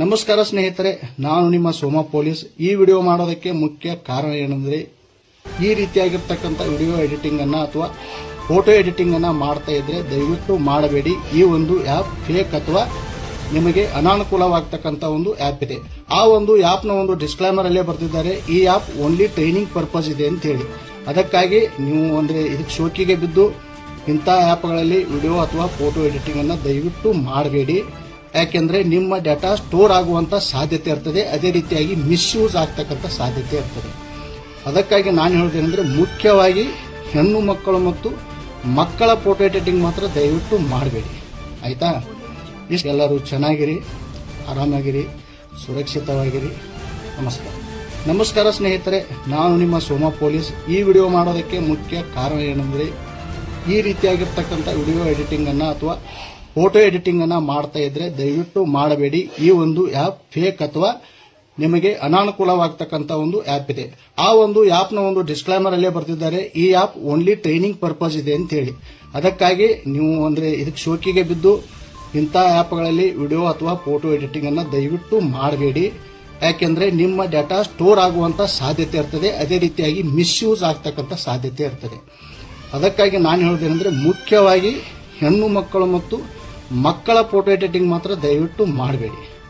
ನಮಸ್ಕಾರ ಸ್ನೇಹಿತರೆ, ನಾನು ನಿಮ್ಮ ಸೋಮ ಪೊಲೀಸ್. ಈ ವಿಡಿಯೋ ಮಾಡೋದಕ್ಕೆ ಮುಖ್ಯ ಕಾರಣ ಏನಂದ್ರೆ, ಈ ರೀತಿಯಾಗಿರ್ತಕ್ಕಂಥ ವಿಡಿಯೋ ಎಡಿಟಿಂಗ್ ಅನ್ನ ಅಥವಾ ಫೋಟೋ ಎಡಿಟಿಂಗ್ ಅನ್ನ ಮಾಡ್ತಾ ಇದ್ರೆ ದಯವಿಟ್ಟು ಮಾಡಬೇಡಿ. ಈ ಒಂದು ಆ್ಯಪ್ ಫೇಕ್ ಅಥವಾ ನಿಮಗೆ ಅನಾನುಕೂಲವಾಗ್ತಕ್ಕಂಥ ಒಂದು ಆ್ಯಪ್ ಇದೆ. ಆ ಒಂದು ಆ್ಯಪ್ನ ಒಂದು ಡಿಸ್ಕ್ಲೈಮರ್ ಅಲ್ಲೇ ಬರ್ತಿದ್ದಾರೆ ಈ ಆ್ಯಪ್ ಓನ್ಲಿ ಟ್ರೈನಿಂಗ್ ಪರ್ಪಸ್ ಇದೆ ಅಂತ ಹೇಳಿ ಅದಕ್ಕಾಗಿ ನೀವು ಅಂದ್ರೆ ಇದಕ್ಕೆ ಶೋಕಿಗೆ ಬಿದ್ದು ಇಂಥ ಆ್ಯಪ್ಗಳಲ್ಲಿ ವಿಡಿಯೋ ಅಥವಾ ಫೋಟೋ ಎಡಿಟಿಂಗ್ ಅನ್ನ ದಯವಿಟ್ಟು ಮಾಡಬೇಡಿ. ಯಾಕೆಂದ್ರೆ ನಿಮ್ಮ ಡೇಟಾ ಸ್ಟೋರ್ ಆಗುವಂತ ಸಾಧ್ಯತೆ ಇರ್ತದೆ. ಅದೇ ರೀತಿಯಾಗಿ ಮಿಸ್ಯೂಸ್ ಆಗ್ತಕ್ಕಂಥ ಸಾಧ್ಯತೆ ಇರ್ತದೆ. ಅದಕ್ಕಾಗಿ ನಾನು ಹೇಳೋದೇನೆಂದ್ರೆ ಮುಖ್ಯವಾಗಿ ಹೆಣ್ಣು ಮಕ್ಕಳು ಮತ್ತು ಮಕ್ಕಳ ಫೋಟೋ ಎಡಿಟಿಂಗ್ ಮಾತ್ರ ದಯವಿಟ್ಟು ಮಾಡಬೇಡಿ. ಆಯ್ತಾ? ಇಷ್ಟು ಎಲ್ಲರೂ ಚೆನ್ನಾಗಿರಿ, ಆರಾಮಾಗಿರಿ, ಸುರಕ್ಷಿತವಾಗಿರಿ. ನಮಸ್ಕಾರ. ನಮಸ್ಕಾರ ಸ್ನೇಹಿತರೆ, ನಾನು ನಿಮ್ಮ ಸೋಮ ಪೊಲೀಸ್. ಈ ವಿಡಿಯೋ ಮಾಡೋದಕ್ಕೆ ಮುಖ್ಯ ಕಾರಣ ಏನಂದ್ರೆ ಈ ರೀತಿಯಾಗಿರ್ತಕ್ಕಂಥ ವಿಡಿಯೋ ಎಡಿಟಿಂಗ್ ಅನ್ನ ಅಥವಾ ಫೋಟೋ ಎಡಿಟಿಂಗ್ ಅನ್ನ ಮಾಡ್ತಾ ಇದ್ರೆ ದಯವಿಟ್ಟು ಮಾಡಬೇಡಿ. ಈ ಒಂದು ಆ್ಯಪ್ ಫೇಕ್ ಅಥವಾ ನಿಮಗೆ ಅನಾನುಕೂಲವಾಗತಕ್ಕಂಥ ಒಂದು ಆ್ಯಪ್ ಇದೆ. ಆ ಒಂದು ಆ್ಯಪ್ನ ಒಂದು ಡಿಸ್ಕ್ಲೈಮರ್ ಅಲ್ಲೇ ಬರ್ತಿದ್ದಾರೆ. ಈ ಆ್ಯಪ್ ಓನ್ಲಿ ಟ್ರೈನಿಂಗ್ ಪರ್ಪಸ್ ಇದೆ ಅಂತ ಹೇಳಿ. ಅದಕ್ಕಾಗಿ ನೀವು ಅಂದ್ರೆ ಇದಕ್ಕೆ ಶೋಕಿಗೆ ಬಿದ್ದು ಇಂಥ ಆ್ಯಪ್ಗಳಲ್ಲಿ ವಿಡಿಯೋ ಅಥವಾ ಫೋಟೋ ಎಡಿಟಿಂಗ್ ಅನ್ನ ದಯವಿಟ್ಟು ಮಾಡಬೇಡಿ. ಯಾಕೆಂದ್ರೆ ನಿಮ್ಮ ಡಾಟಾ ಸ್ಟೋರ್ ಆಗುವಂತ ಸಾಧ್ಯತೆ ಇರ್ತದೆ. ಅದೇ ರೀತಿಯಾಗಿ ಮಿಸ್ಯೂಸ್ ಆಗ್ತಕ್ಕಂಥ ಸಾಧ್ಯತೆ ಇರ್ತದೆ. ಅದಕ್ಕಾಗಿ ನಾನು ಹೇಳೋದೇನೆಂದ್ರೆ ಮುಖ್ಯವಾಗಿ ಹೆಣ್ಣು ಮಕ್ಕಳು ಮತ್ತು ಮಕ್ಕಳ ಫೋಟೋ ಎಡಿಟಿಂಗ್ ಮಾತ್ರ ದಯವಿಟ್ಟು ಮಾಡಬೇಡಿ.